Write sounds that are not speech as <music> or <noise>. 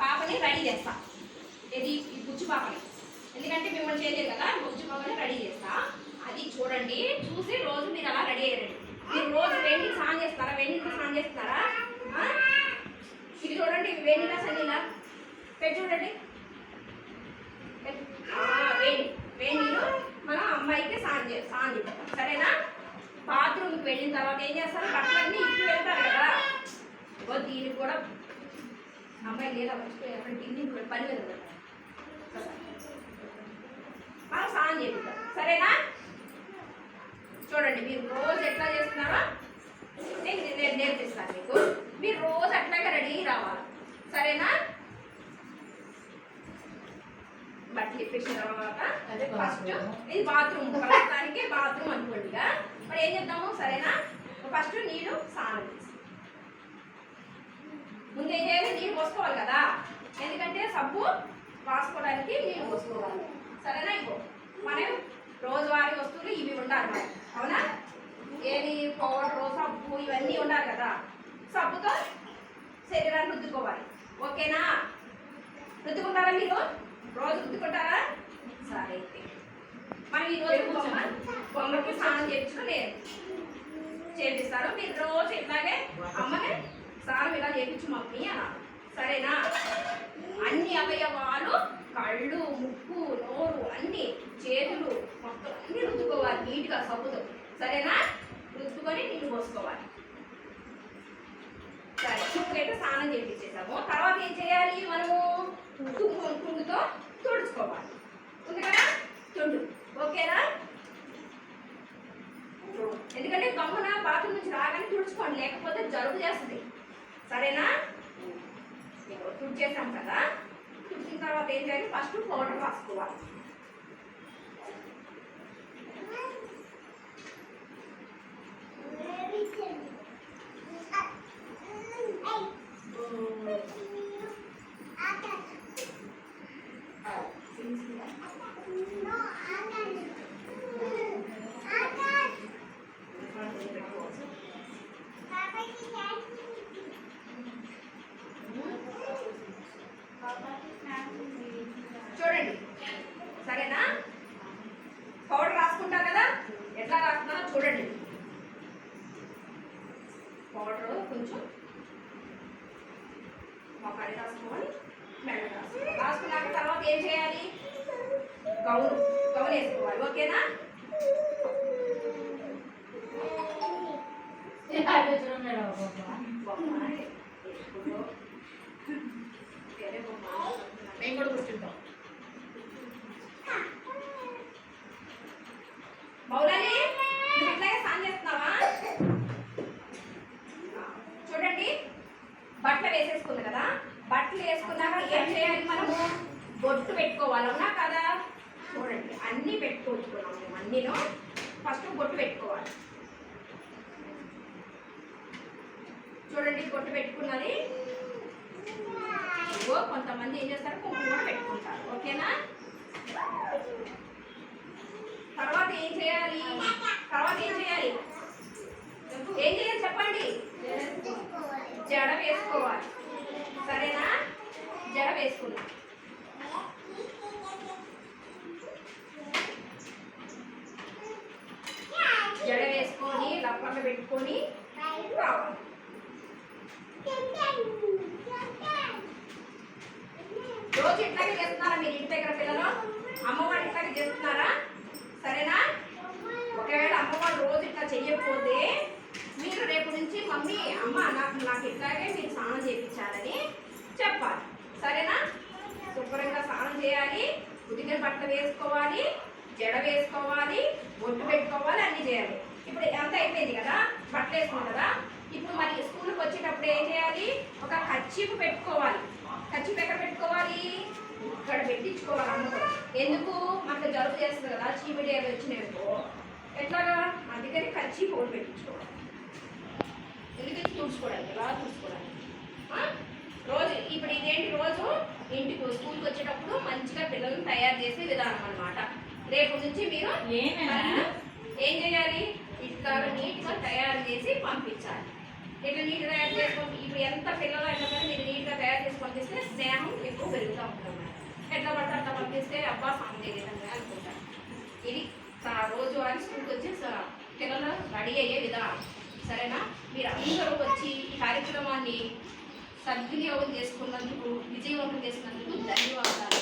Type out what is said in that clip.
పాపని రెడీ చేస్తా. ఇది ఈ బుజ్జు పాపని. ఎందుకంటే మిమ్మల్ని చేయలేదు కదా బుజ్జు పాపని రెడీ చేస్తా. అది చూడండి చూసి రోజు మీరు అలా రెడీ అయ్యారండి మీరు రోజు వెండి స్నానం చేస్తారా? వెండి నీళ్ళతో స్నానం చేస్తారా? ఇది చూడండి ఇవి వేడి సన్నీలా పెట్టి చూడండి. ఆ, వేడి. నీళ్ళు అమ్మాయికి స్నానం చే స్నానం చేస్తాం సరేనా? బాత్రూమ్కి వెళ్ళిన తర్వాత ఏం చేస్తారు? బట్టలన్నీ ఇప్పి వెళ్తారు కదా. దీనికి కూడా అమ్మాయి లేదా మర్చిపోయి అక్కడ టిన్ని పని ఉంది. మనం స్నానం చేపిస్తాం. సరేనా? చూడండి మీరు రోజు ఎట్లా చేస్తున్నారో నేను నేను నేర్పిస్తాను మీకు. మీరు రోజు అట్లాగే రెడీ రావాలి. సరేనా? బట్టలు ఇప్పేసిన తర్వాత అదే ఫస్ట్. ఇది బాత్రూమ్ ప్రస్తుతానికి బాత్రూమ్ అనుకోండిగా మరి ఏం చేద్దాము? సరేనా? ఫస్ట్ నీళ్ళు స్నానం చేసి ముందు ఏం చేయాలి? నీళ్ళు పోసుకోవాలి కదా? ఎందుకంటే సబ్బు వాసుకోవడానికి నీళ్ళు పోసుకోవాలి. సరేనా ఇంకో మనం రోజువారీ వస్తువులు ఇవి ఉండాలి మనం అవునా? ఏది పౌడర్ సబ్బు ఇవన్నీ ఉండాలి కదా? సబ్బుతో శరీరాన్ని రుద్దుకోవాలి. ఓకేనా? రుద్దుకుంటారా మీరు? రోజు రుద్దుకుంటారా? సరే. అయితే మనం ఈరోజు బొమ్మ బొమ్మకి స్నానం చేయించుకుని చేపిస్తారు మీరు రోజు ఇట్లాగే అమ్మని సారం ఇలా చేయించు మమ్మీ అన్నారు. సరేనా? అన్ని అవయవాలు కళ్ళు ముక్కు నోరు అన్ని చేతులు మొత్తం అన్ని రుద్దుకోవాలి. నీట్గా సబ్బుతో. సరేనా? రుద్దుకొని నీళ్ళు పోసుకోవాలి. సరే ఇప్పుడైతే స్నానం చేయించేసాము తర్వాత ఏం చేయాలి మనము? తుంగు తుండుతో తుడుచుకోవాలి. ఉంది కదా? తుండు. ఓకేనా? ఎందుకంటే గమ్మున బాత్రూమ్ నుంచి రాగానే తుడుచుకోండి. లేకపోతే జలుబు చేస్తుంది. సరేనా? ఇదిగో తుడిచేసాం కదా? తుడిచిన తర్వాత ఏం చేయాలి? ఫస్ట్ పౌడర్ రాసుకోవాలి. చూడండి సరేనా పౌడర్ రాసుకుంటారు కదా ఎట్లా రాస్తున్నారో చూడండి పౌడర్ కొంచెం మొక్కడి రాసుకోవాలి మెడ రాసుకోవాలి రాసుకున్నాక తర్వాత ఏం చేయాలి? గౌను గౌన్ వేసుకోవాలి. ఓకేనా? <laughs> బొమ్మ వేసుకుంటూ వేరే బొమ్మ మేము కూడా కూర్చుంటాం మౌలాలి నువ్వు ఇట్లాగే స్నానం చేస్తున్నావా చూడండి బట్టలు వేసేసుకుంది కదా బట్టలు వేసుకున్నాక మనము బొట్టు పెట్టుకోవాలి అవునా కదా? చూడండి అన్నీ పెట్టుకోవచ్చుకున్నాం మేము అన్నీను. ఫస్ట్ బొట్టు పెట్టుకోవాలి. చూడండి బొట్టు పెట్టుకున్నది. ఇదిగో కొంతమంది ఏం చేస్తారు? కుంకుమ కూడా పెట్టుకుంటారు. ఓకే తర్వాత ఏం చేయాలి తర్వాత ఏం చేయాలి ఏం చేయాలి చెప్పండి జడ వేసుకోవాలి సరేనా జడ జడ వేసుకొని లప్పట్లు పెట్టుకొని రావాలి. రోజు ఇట్లాగే చేస్తున్నారా మీరు ఇంటి దగ్గర పిల్లలు? అమ్మవారు ఇట్లాగే చేస్తున్నారా సరేనా ఒకవేళ అమ్మవారు రోజు ఇట్లా చెయ్యకపోతే మీరు రేపు నుంచి మమ్మీ అమ్మ నాకు నాకు ఇట్లాగే మీరు స్నానం చేయించాలని చెప్పాలి సరేనా శుభ్రంగా స్నానం చేయాలి ఉతికిన బట్టలు వేసుకోవాలి జడ వేసుకోవాలి బొట్టు పెట్టుకోవాలి అన్ని చేయాలి. ఇప్పుడు ఎంత అయిపోయింది కదా? బట్టలు వేసుకున్నాం కదా? ఇప్పుడు మరి స్కూల్కి వచ్చేటప్పుడు ఏం చేయాలి? ఒక ఖర్చీపు పెట్టుకోవాలి. ఖర్చీపు ఎక్కడ పెట్టుకోవాలి? ఇక్కడ పెట్టించుకోవాలి అమ్మకు ఎందుకు? మనకు జలుబు చేస్తుంది కదా చీమిడియాలు వచ్చినాయో ఎట్లాగా? అందుకని ఖర్చీపు ఒకటి పెట్టించుకోవాలి. ఎందుకంటే తుడుచుకోవడానికి ఎలా తుడుచుకోవడానికి? రోజు ఇప్పుడు ఇదేంటి రోజు? ఇంటికి స్కూల్కి వచ్చేటప్పుడు మంచిగా పిల్లల్ని తయారు చేసే విధానం అన్నమాట. రేపు నుంచి మీరు? ఏం చేయాలి? ఇట్లా నీట్గా తయారు చేసి పంపించాలి. ఇట్లా నీట్గా తయారు చేసి పంపి ఇప్పుడు ఎంత పిల్లలు అయినా కానీ మీరు నీట్గా తయారు చేసి పంపిస్తే స్నేహం ఎక్కువ పెరుగుతూ ఉంటుంది ఎట్లా పడితే అట్లా పంపిస్తే అబ్బా సాంగ్ తెలియదండి అనుకుంటారు ఇది స- రోజువారీ స్కూల్కి వచ్చి పిల్లలు రెడీ అయ్యే విధానం. సరేనా? మీరు అందరూ వచ్చి ఈ కార్యక్రమాన్ని సద్వినియోగం చేసుకున్నందుకు విజయవంతం చేసినందుకు ధన్యవాదాలు.